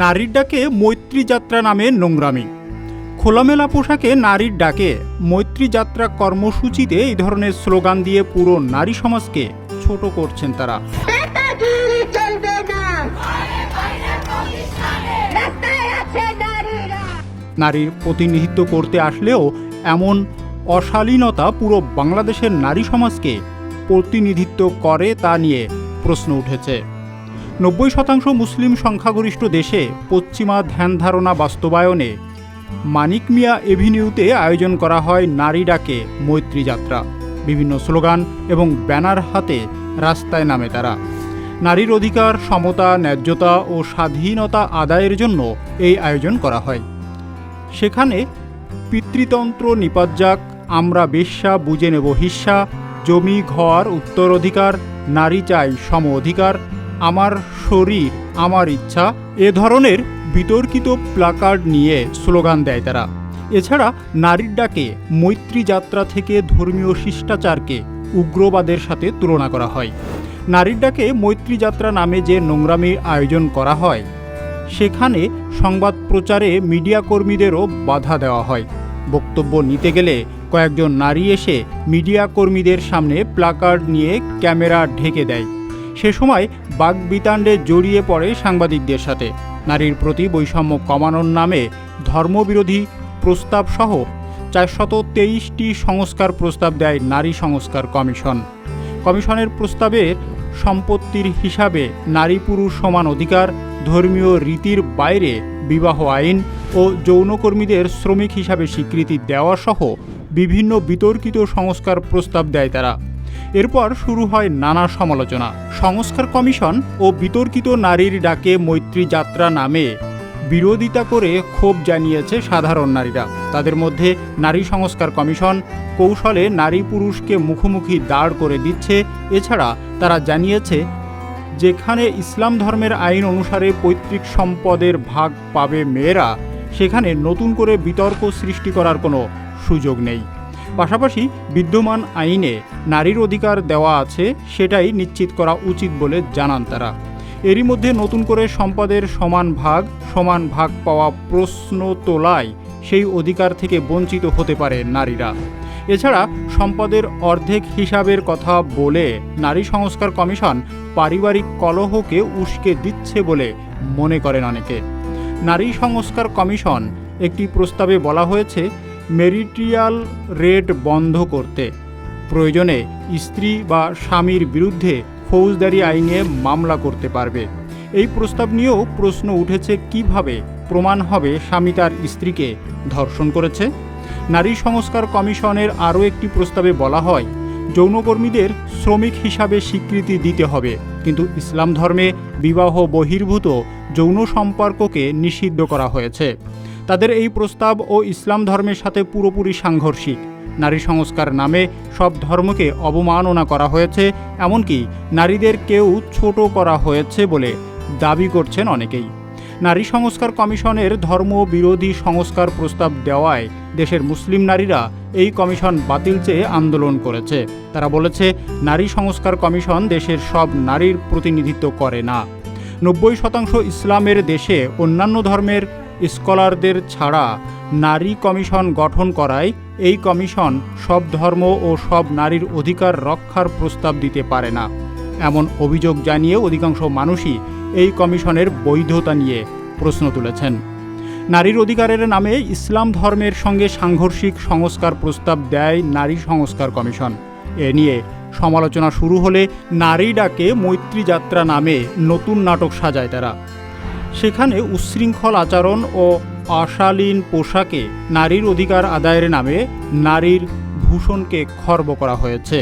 নারীর ডাকে মৈত্রী যাত্রা নামে নোংরামি। খোলামেলা পোশাকে নারীর ডাকে মৈত্রী যাত্রা কর্মসূচিতে এই ধরনের স্লোগান দিয়ে পুরো নারী সমাজকে ছোট করছেন তারা। নারীর প্রতিনিধিত্ব করতে আসলেও এমন অশালীনতা পুরো বাংলাদেশের নারী সমাজকে প্রতিনিধিত্ব করে তা নিয়ে প্রশ্ন উঠেছে। নব্বই শতাংশ মুসলিম সংখ্যাগরিষ্ঠ দেশে পশ্চিমা ধ্যান ধারণা বাস্তবায়নে মানিক মিয়া এভিনিউতে আয়োজন করা হয় নারী ডাকে মৈত্রী যাত্রা। বিভিন্ন স্লোগান এবং ব্যানার হাতে রাস্তায় নামে তারা। নারীর অধিকার, সমতা, ন্যায্যতা ও স্বাধীনতা আদায়ের জন্য এই আয়োজন করা হয়। সেখানে পিতৃতন্ত্র নিপাজ্জাক আমরা বেশ্যা, বুঝে নেব হিস্সা জমি, ঘর উত্তরাধিকার নারী চাই সম অধিকার আমার শরীর, আমার ইচ্ছা, এ ধরনের বিতর্কিত প্লাকার্ড নিয়ে স্লোগান দেয় তারা। এছাড়া নারীর ডাকে মৈত্রী যাত্রা থেকে ধর্মীয় শিষ্টাচারকে উগ্রবাদের সাথে তুলনা করা হয়। নারীর ডাকে মৈত্রী যাত্রা নামে যে নোংরামির আয়োজন করা হয়, সেখানে সংবাদ প্রচারে মিডিয়া কর্মীদেরও বাধা দেওয়া হয়। বক্তব্য নিতে গেলে কয়েকজন নারী এসে মিডিয়া কর্মীদের সামনে প্লাকার্ড নিয়ে ক্যামেরা ঢেকে দেয়। সে সময় বাগবিতাণ্ডে জড়িয়ে পড়ে সাংবাদিকদের সাথে। নারীর প্রতি বৈষম্য কমানোর নামে ধর্মবিরোধী প্রস্তাবসহ চারশত তেইশটি সংস্কার প্রস্তাব দেয় নারী সংস্কার কমিশন। কমিশনের প্রস্তাবের সম্পত্তির হিসাবে নারী পুরুষ সমান অধিকার, ধর্মীয় রীতির বাইরে বিবাহ আইন ও যৌনকর্মীদের শ্রমিক হিসাবে স্বীকৃতি দেওয়া সহ বিভিন্ন বিতর্কিত সংস্কার প্রস্তাব দেয় তারা। এরপর শুরু হয় নানা সমালোচনা। সংস্কার কমিশন ও বিতর্কিত নারীর ডাকে মৈত্রী যাত্রা নামে বিরোধিতা করে ক্ষোভ জানিয়েছে সাধারণ নারীরা। তাদের মধ্যে নারী সংস্কার কমিশন কৌশলে নারী পুরুষকে মুখোমুখি দাঁড় করে দিচ্ছে। এছাড়া তারা জানিয়েছে, যেখানে ইসলাম ধর্মের আইন অনুসারে পৈতৃক সম্পদের ভাগ পাবে মেয়েরা, সেখানে নতুন করে বিতর্ক সৃষ্টি করার কোনো সুযোগ নেই। পাশাপাশি বিদ্যমান আইনে নারীর অধিকার দেওয়া আছে, সেটাই নিশ্চিত করা উচিত বলে জানান তারা। এরই মধ্যে নতুন করে সম্পদের সমান ভাগ সমান ভাগ পাওয়া প্রশ্ন তোলায় সেই অধিকার থেকে বঞ্চিত হতে পারে নারীরা। এছাড়া সম্পদের অর্ধেক হিসাবের কথা বলে নারী সংস্কার কমিশন পারিবারিক কলহকে উস্কে দিচ্ছে বলে মনে করেন অনেকে। নারী সংস্কার কমিশন একটি প্রস্তাবে বলা হয়েছে মেরিটিয়াল রেট বন্ধ করতে। প্রয়োজনে স্ত্রী বা স্বামীর বিরুদ্ধে ফৌজদারি আইনে মামলা করতে পারবে। এই প্রস্তাব নিয়েও প্রশ্ন উঠেছে কীভাবে প্রমাণ হবে স্বামী তার স্ত্রীকে ধর্ষণ করেছে। নারী সংস্কার কমিশনের আরও একটি প্রস্তাবে বলা হয়, যৌনকর্মীদের শ্রমিক হিসাবে স্বীকৃতি দিতে হবে। কিন্তু ইসলাম ধর্মে বিবাহ বহির্ভূত যৌন সম্পর্ককে নিষিদ্ধ করা হয়েছে। তাদের এই প্রস্তাব ও ইসলাম ধর্মের সাথে পুরোপুরি সাংঘর্ষিক। নারী সংস্কার নামে সব ধর্মকে অবমাননা করা হয়েছে, এমনকি নারীদের কেউ ছোট করা হয়েছে বলে দাবি করছেন অনেকেই। নারী সংস্কার কমিশনের ধর্ম বিরোধী সংস্কার প্রস্তাব দেওয়ায় দেশের মুসলিম নারীরা এই কমিশন বাতিল চেয়ে আন্দোলন করেছে। তারা বলেছে, নারী সংস্কার কমিশন দেশের সব নারীর প্রতিনিধিত্ব করে না। নব্বই শতাংশ ইসলামের দেশে অন্যান্য ধর্মের স্কলারদের ছাড়া নারী কমিশন গঠন করায় এই কমিশন সব ধর্ম ও সব নারীর অধিকার রক্ষার প্রস্তাব দিতে পারে না। এমন অভিযোগ জানিয়ে অধিকাংশ মানুষই এই কমিশনের বৈধতা নিয়ে প্রশ্ন তুলেছেন। নারীর অধিকারের নামে ইসলাম ধর্মের সঙ্গে সাংঘর্ষিক সংস্কার প্রস্তাব দেয় নারী সংস্কার কমিশন। এ নিয়ে সমালোচনা শুরু হলে নারী ডাকে মৈত্রী যাত্রা নামে নতুন নাটক সাজায় তারা। সেখানে উচ্ছৃঙ্খল আচরণ ও অশালীন পোশাকে নারীর অধিকার আদায়ের নামে নারীর ভূষণকে খর্ব করা হয়েছে।